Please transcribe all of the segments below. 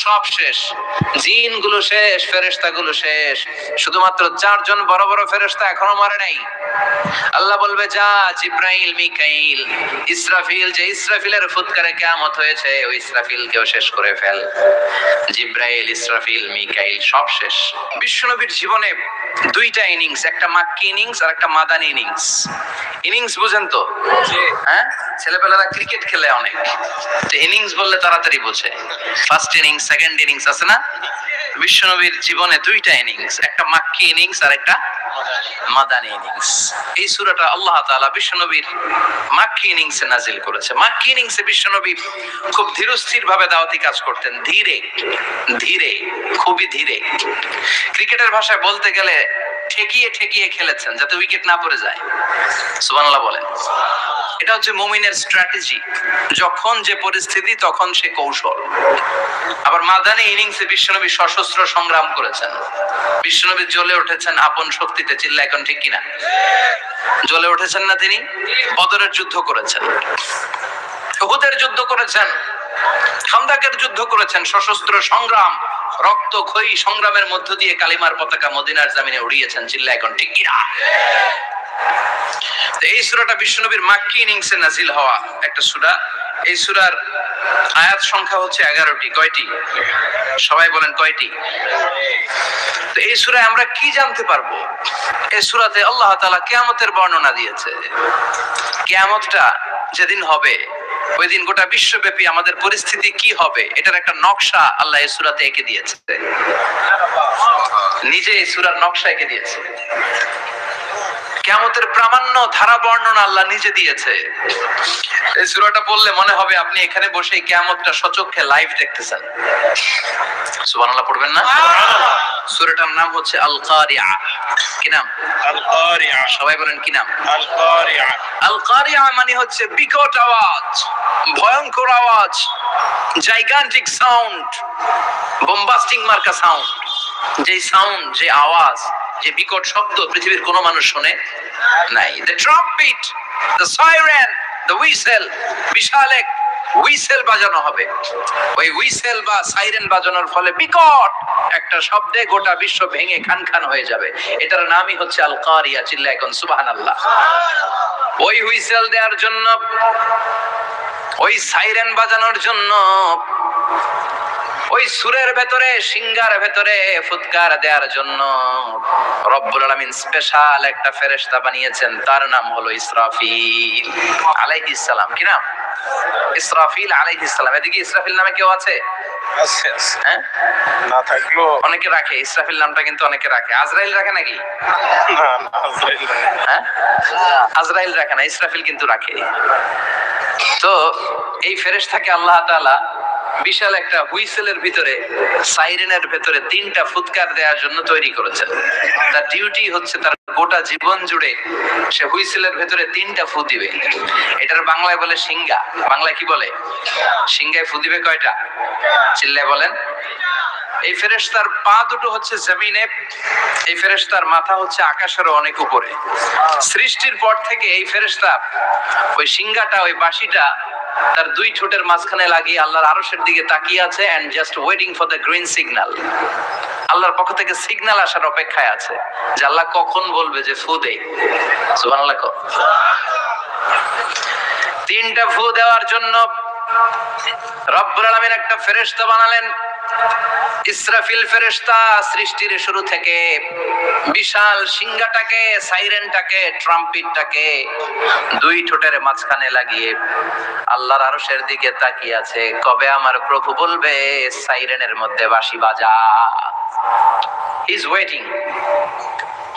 সব শেষ। জিনগুলো শেষ ফেরেস্তা গুলো শেষ। শুধুমাত্র চারজন বড় বড় ফেরেস্তা এখনও মরে নাই। আল্লাহ বলবে যা জিব্রাইল মিকাইল ইসরাফিল যে ইসরাফিলের ফুৎকারে কেয়ামত হয়েছে ওই ইসরাফিল কেও শেষ করে ফেল। জিব্রাইল ইসরাফিল মিকাইল সব শেষ। বিশ্বনবীর জীবনে দুইটা ইনিংস একটা মাক্কি ইনিংস আর একটা মাদানি ইনিংস। ইনিংস বুঝেন তো? হ্যাঁ? ছেলেপেলেরা ক্রিকেট খেলে অনেক। ইনিংস বললে তাড়াতাড়ি বোঝে। ফার্স্ট ইনিংস সেকেন্ড ইনিংস আছে না? বিশ্বনবীর জীবনে দুইটা ইনিংস একটা মাক্কি ইনিংস আর একটা মাদানি ইনিংস এই সুরাটা আল্লাহ তাআলা বিশ্বনবীর মাক্কি ইনিংসে নাজিল করেছে। মাক্কি ইনিংসে বিশ্বনবী খুব ধীরস্থির ভাবে দাওয়াতি কাজ করতেন। ধীরে ধীরে, খুবই ধীরে। ক্রিকেটের ভাষায় বলতে গেলে ঠেকিয়ে ঠেকিয়ে খেলেছেন যাতে উইকেট না পড়ে যায়। সুবহানাল্লাহ বলেন। এটা হচ্ছে মুমিনের স্ট্র্যাটেজি যখন যে পরিস্থিতি, তখন সে কৌশল। আবার মাদানি ইনিংসে বিশ্বনবী সশস্ত্র সংগ্রাম করেছেন। বিশ্বনবী জ্বলে উঠেছেন আপন শক্তিতে চিল্লা এখন ঠিক কিনা? জ্বলে উঠেছেন না তিনি? বদরের যুদ্ধ করেছেন। উহুদের যুদ্ধ করেছেন। খান্দাকের যুদ্ধ করেছেন। সশস্ত্র সংগ্রাম রক্ত ক্ষয়ী সংগ্রামের মধ্য দিয়ে কালিমার পতাকা মদিনার জামিনে উড়িয়েছেন চিল্লা এখন ঠিক এই সূরাটা বিশ্বনবীর মাক্কি ইনিংসে নাজিল হওয়া একটা সূরা। এই সুরার আয়াত সংখ্যা হচ্ছে এগারোটি। কয়টি? সবাই বলেন কয়টি? তো এই সূরায় আমরা কি জানতে পারব? এই সুরাতে আল্লাহ তাআলা কিয়ামতের বর্ণনা দিয়েছে। কেয়ামতটা যেদিন হবে ওই দিন গোটা বিশ্বব্যাপী আমাদের পরিস্থিতি কি হবে, এটার একটা নকশা আল্লাহ সূরাতে এঁকে দিয়েছে। নিজে এই সুরার নকশা এঁকে দিয়েছে। কেমতের প্রামাণ্য ধারা বর্ণনা আল্লাহ নিজে দিয়েছে। এই সুরাটা বললে মনে হবে আপনি এখানে বসে কেমতটা সচক্ষে লাইভ দেখতেছেন। পড়বেন না? সুরাটার নাম হচ্ছে আল কারিয়া কি নাম? আল কারিয়া সবাই বলেন কি নাম? আল কারিয়া আল কারিয়া মানে হচ্ছে বিকট আওয়াজ ভয়ঙ্কর আওয়াজ জাইগান্টিক সাউন্ড বোম্বাস্টিং মার্কা সাউন্ড যে সাউন্ড যে আওয়াজ যে বিকট শব্দ পৃথিবীর কোনো মানুষ শোনে নাই। The trumpet the siren the whistle বিশাল এক হুইসেল বাজানো হবে। ওই হুইসেল বা সাইরেন বাজানোর ফলে বিকট একটা শব্দে গোটা বিশ্ব ভেঙে খান খান হয়ে যাবে। এটার নামই হচ্ছে আল কারিয়া চিল্লা এখন সুবহানাল্লাহ। ওই হুইসেল দেওয়ার জন্য, ওই সাইরেন বাজানোর জন্য ওই সুরের ভেতরে সিঙ্গার ভেতরে ফুৎকার দেওয়ার জন্য রব্বুল আলামিন স্পেশাল একটা ফেরেশতা বানিয়েছেন। তার নাম হলো ইসরাফিল আলাইহিস সালাম। কি নাম? ইসরাফিল আলাইহিস সালাম। এদিকে ইসরাফিল নামে কেউ আছে? হ্যাঁ? না থাকল অনেকে রাখে ইসরাফিল নামটা কিন্তু অনেকে রাখে। আজরাইল রাখে নাকি? হ্যাঁ? আজরাইল রাখে না ইসরাফিল কিন্তু রাখে। তো এই ফেরেশতাকে আল্লাহ তাআলা বিশাল একটা হুইসেলের ভিতরে সাইরেনের ভেতরে তিনটা ফুৎকার দেওয়ার জন্য তৈরি করেছেন তার ডিউটি হচ্ছে তার গোটা জীবন জুড়ে সে হুইসেলের ভেতরে তিনটা ফু দিবে। এটার বাংলায় বলে সিঙ্গা বাংলায় কি বলে? সিঙ্গায় ফু দিবে কয়টা? চিল্লায় বলেন। এই ফেরেশতার পা দুটো হচ্ছে জমিনে, এই ফেরেশতার মাথা হচ্ছে আকাশের অনেক উপরে। সৃষ্টির পর থেকে এই ফেরেশতা, ওই সিংহাটা, ওই বাঁশিটা তার দুই ঠোঁটের মাঝখানে লাগিয়ে আল্লাহর আরশের দিকে তাকিয়ে আছে and just waiting for the green signal আল্লাহর পক্ষ থেকে সিগনাল আসার অপেক্ষায় আছে, যে আল্লাহ কখন বলবে যে ফু দেই সুবহানাল্লাহ তিনটা ফু দেওয়ার জন্য রব্বুল আলামিন একটা ফেরেশতা বানালেন। ইসরাফিল ফেরেশতা সৃষ্টির শুরু থেকে বিশাল সিংহাটাকে, সাইরেনটাকে, ট্রাম্পিটটাকে দুই ঠোঁটের মাঝখানে লাগিয়ে আল্লাহর আরশের দিকে তাকিয়ে আছে। কবে আমার প্রভু বলবে, সাইরেনের মধ্যে বাঁশি বাজা। ইজ ওয়েটিং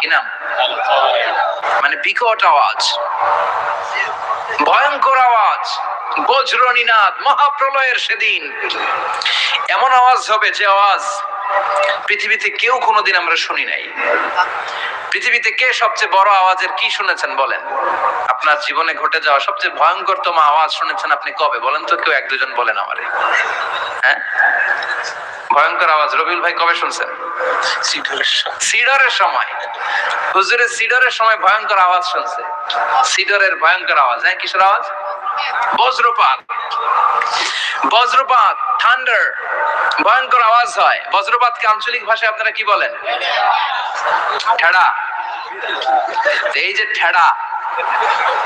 কি নাম মানে বিকট আওয়াজ। ভয়ঙ্কর আওয়াজ। বজ্রনীনাদ, মহাপ্রলয়ের সেদিন। এমন আওয়াজ হবে যে আওয়াজ পৃথিবীতে কেউ কোনোদিন আমরা শুনি নাই। পৃথিবীতে কে সবচেয়ে বড় আওয়াজের কি শুনেছেন বলেন? আপনার জীবনে ঘটে যাওয়া সবচেয়ে ভয়ঙ্করতম আওয়াজ শুনেছেন আপনি কবে? বলেন তো কেউ এক দুজন বলেন আমারে। হ্যাঁ? ভয়ঙ্কর আওয়াজ। রবিউল ভাই কবে শুনছেন? সিডরের সময়। সিডরের সময়। ভয়ঙ্কর আওয়াজ শুনছে। সিডরের ভয়ঙ্কর আওয়াজ। হ্যাঁ কিসের আওয়াজ? বজ্রপাত। বজ্রপাত থান্ডার ভয়ঙ্কর আওয়াজ হয়। বজ্রপাতকে আঞ্চলিক ভাষায় আপনারা কি বলেন? ঠেড়া। এই যে ঠেড়া,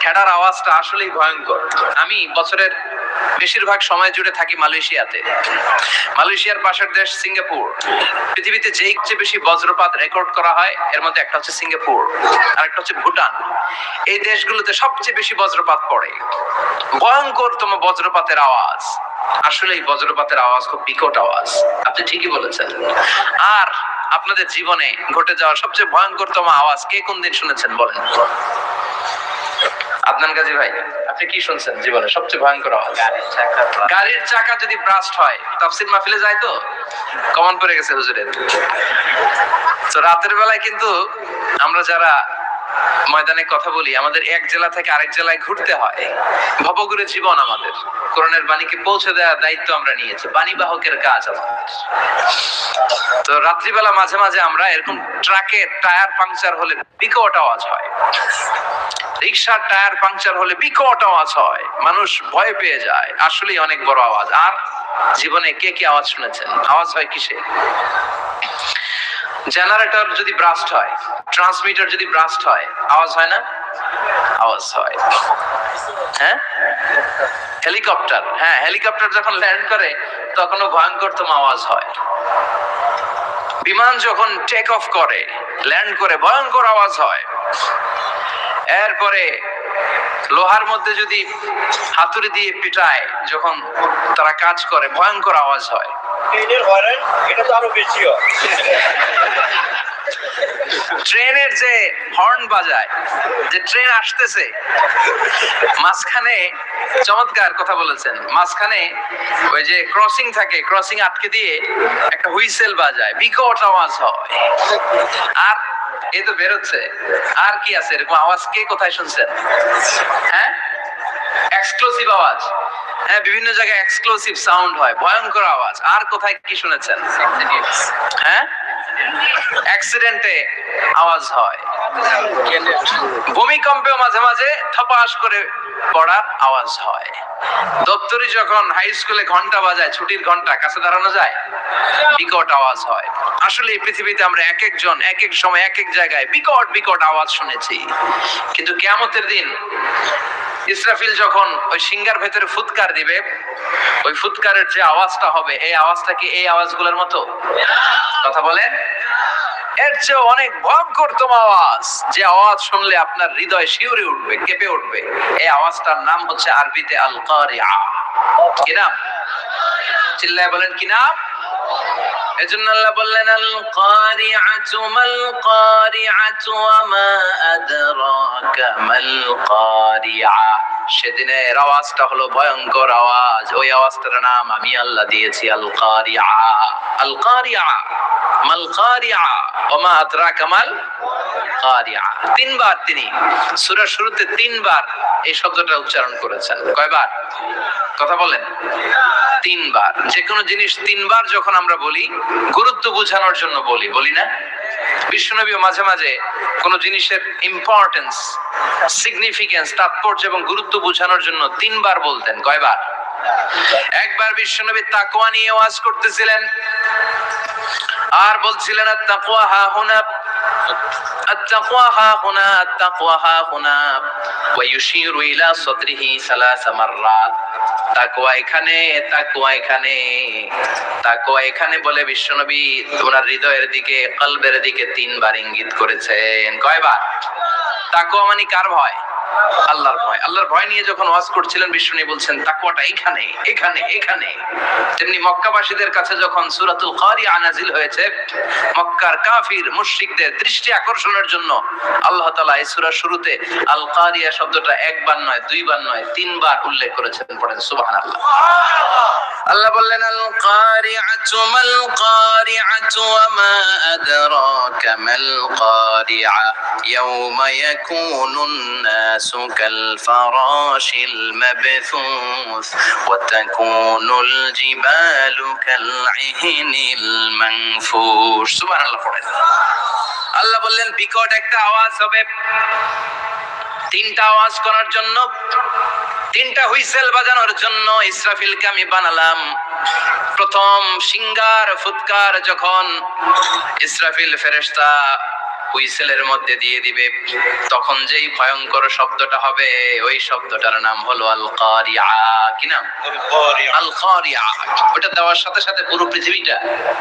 ঠেড়ার আওয়াজটা আসলেই ভয়ঙ্কর। আমি বছরের বেশিরভাগ সময় জুড়ে থাকি মালয়েশিয়াতে। মালয়েশিয়ার পাশের দেশ সিঙ্গাপুর। পৃথিবীতে যেই চেয়ে বেশি বজ্রপাত রেকর্ড করা হয়, এর মধ্যে একটা হচ্ছে সিঙ্গাপুর আর একটা হচ্ছে ভুটান। এই দেশগুলোতে সবচেয়ে বেশি বজ্রপাত পড়ে। ভয়ঙ্করতম বজ্রপাতের আওয়াজ। আসলে এই বজ্রপাতের আওয়াজ খুব বিকট আওয়াজ। আপনি ঠিকই বলেছেন। আর আপনাদের জীবনে ঘটে যাওয়া সবচেয়ে ভয়ঙ্করতম আওয়াজ কে কোন দিন শুনেছেন বলেন? আদনান গাজী ভাই। আপনি কি শুনছেন জীবনে? সবচেয়ে ভয়ঙ্কর আওয়াজ। গাড়ির চাকা যদি ব্রাস্ট হয় তাফসির মাহফিলে যায় তো? কমন পড়ে গেছে হুজুরের। তো রাতের বেলায় কিন্তু আমরা যারা ময়দানে কথা বলি, আমাদের এক জেলা থেকে আরেক জেলায় ঘুরতে হয়। ভবগুরে জীবন আমাদের। কোরআনের বাণীকে পৌঁছে দেওয়ার দায়িত্ব আমরা নিয়েছি। বাণী বাহকের কাজ আমাদের। তো রাত্রিবেলা মাঝে মাঝে আমরা এরকম ট্রাকের টায়ার পাংচার হলে বিকট আওয়াজ হয়। রিক্সার টায়ার পাংচার হলে বিকট আওয়াজ হয়। মানুষ ভয় পেয়ে যায়। আসলেই অনেক বড় আওয়াজ। আর জীবনে কে কি আওয়াজ শুনেছেন? আওয়াজ হয় কিসে জেনারেটর যদি ব্রাস্ট হয় ট্রান্সমিটার যদি ব্রাস্ট হয়, আওয়াজ হয় না? আওয়াজ হয়। হ্যাঁ? হেলিকপ্টার হ্যাঁ হেলিকপ্টার যখন ল্যান্ড করে, তখনও ভয়ঙ্করতম আওয়াজ হয়। বিমান যখন টেক অফ করে ল্যান্ড করে, ভয়ঙ্কর আওয়াজ হয়। এরপরে লোহার মধ্যে যদি হাতুড়ি দিয়ে পিটায়, যখন তারা কাজ করে, ভয়ঙ্কর আওয়াজ হয়। ট্রেনের হরেন, এটা তো আরও বেশি ট্রেনের যে হর্ন বাজায়, যে ট্রেন আসতেছে, মাঝখানে চমৎকার কথা বলেছেন। মাঝখানে ওই যে ক্রসিং থাকে ক্রসিং আটকে দিয়ে একটা হুইসেল বাজায়, বিকট আওয়াজ হয়। আর এই তো বেরোচ্ছে। আর কি আছে? এরকম আওয়াজ কে কোথায় শুনছেন? হ্যাঁ? এক্সক্লুসিভ আওয়াজ। হ্যাঁ বিভিন্ন জায়গায় এক্সক্লুসিভ সাউন্ড হয়। ভয়ঙ্কর আওয়াজ। আর কোথায় কি শুনেছেন? হ্যাঁ? অ্যাক্সিডেন্টে আওয়াজ হয়। ভূমিকম্পেও মাঝে মাঝে থপাস করে পড়ার আওয়াজ হয়। দপ্তরি যখন হাই স্কুলে ঘণ্টা বাজায়, ছুটির ঘণ্টা কাছে দাঁড়ানো যায়, বিকট আওয়াজ হয়। আসলে পৃথিবীতে আমরা এক একজন, এক এক সময়, এক এক জায়গায় বিকট বিকট আওয়াজ শুনেছি। কিন্তু কেয়ামতের দিন ইসরাফিল যখন ওই সিঙ্গার ভেতরে ফুৎকার দিবে, ওই ফুৎকারের যে আওয়াজটা হবে, এই আওয়াজটা কি এই আওয়াজগুলোর মতো? কথা বলেন। এর চেয়ে অনেক ভয়ঙ্করতম আওয়াজ। যে আওয়াজ শুনলে আপনার হৃদয় শিউরে উঠবে, কেঁপে উঠবে। এই আওয়াজটার নাম হচ্ছে আরবিতে আল কারিয়া কি নাম? চিল্লায় বলেন, কি নাম? এজন্য আল্লাহ বললেন আল কারিআতু মাল কারিআতু ওয়া মা আদরাকা মাল কারিআ সেদিনের আওয়াজটা হলো ভয়ঙ্কর আওয়াজ। ওই আওয়াজটার নাম আমি আল্লাহ দিয়েছি আল কারিআ আল কারিআ মাল কারিআ ওয়া মা আদরাকা মাল কারিআ তিনবার তিনি সূরার শুরুতে তিনবার এই শব্দটা উচ্চারণ করেছেন। কয়বার? কথা বলেন। তিনবার। যে কোনো জিনিস তিনবার যখন আমরা বলি, গুরুত্ব বোঝানোর জন্য বলি বলি না? বিশ্বনবী মাঝে মাঝে কোনো জিনিসের ইম্পর্টেন্স সিগনিফিকেন্স তাৎপর্য এবং গুরুত্ব বোঝানোর জন্য তিনবার বলতেন। কয়বার? একবার বিশ্বনবী তাকওয়া নিয়ে ওয়াজ করতেছিলেন আর বলছিলেন তাকওয়া হা হুনা التقوى ها هنا التقوى ها هنا ويشير إلى صدره ثلاث مرات তাকওয়া এখানে তাকওয়া এখানে তাকওয়া এখানে বলে বিশ্বনবী ওনার হৃদয়ের দিকে কলবের দিকে তিনবার ইঙ্গিত করেছেন কয়বার তাকওয়া মানে কার ভয় আল্লাহর ভয়। আল্লাহর ভয় নিয়ে যখন ওয়াজ করছিলেন, বিষ্ণু বলছেন তাকুয়াটা এখানে এখানে এখানে। তেমনি মক্কাবাসীদের কাছে যখন সূরাতুল কারিয়া নাজিল হয়েছে, মক্কার কাফির, মুশরিকদের দৃষ্টি আকর্ষণের জন্য আল্লাহ তাআলা এই সূরার শুরুতে আল কারিয়া শব্দটা একবার নয়, দুইবার নয়, তিনবার উল্লেখ করেছেন, পড়েন, সুবহানাল্লাহ। আল্লাহ বললেন আল কারিআতু মাল কারিআতু ওয়া মা আদরাকা মাল কারিআ ইয়াওমা ইয়াকুনুন নাসু ফারাশিল মাবথুস ওয়া তাকুনুল জিবালু কাল ইহনিল মানফুশ সুবহানাল্লাহ পড়েন। আল্লাহ বললেন, বিকট একটা আওয়াজ হবে। তিনটা আওয়াজ করার জন্য, তিনটা হুইসেল বাজানোর জন্য ইসরাফিলকে আমি বানালাম। প্রথম সিঙ্গার, ফুৎকার যখন ইসরাফিল ফেরেশতা হুইসেলের মধ্যে দিয়ে দিবে। তখন যেই ভয়ঙ্কর শব্দটা হবে ওই শব্দটার নাম হলো আল কারিয়া কি নাম? আল কারিয়া ওটা দেওয়ার সাথে সাথে পুরো পৃথিবীটা